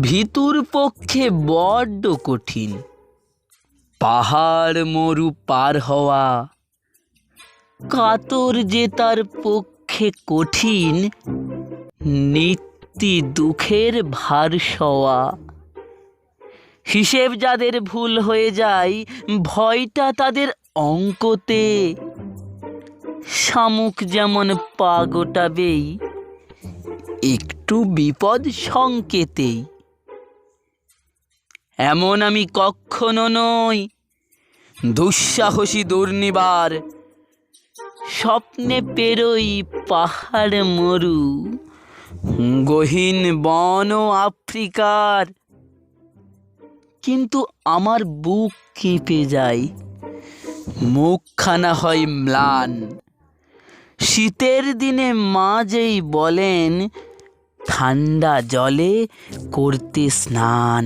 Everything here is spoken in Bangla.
ভিতুর পক্ষে বড্ড কঠিন। পাহাড় মরু পার হওয়া। কাতর যে তার পক্ষে কঠিন নিত্যি দুঃখের ভার সওয়া। হিসেব যাদের ভুল হয়ে যায়, ভয়টা তাদের অঙ্কতে। শামুক যেমন পা গোটাবেই একটু বিপদ সংকেতেই এমন আমি কখনো নই, দুঃসাহসী দুর্নিবার, স্বপ্নে পেরোই পাহাড় মরু, গহীন বন ও আফ্রিকার। কিন্তু আমার বুক কেঁপে যায়, মুখখানা হয় ম্লান। শীতের দিনে মা যেই বলেন ঠান্ডা জলে করতে স্নান।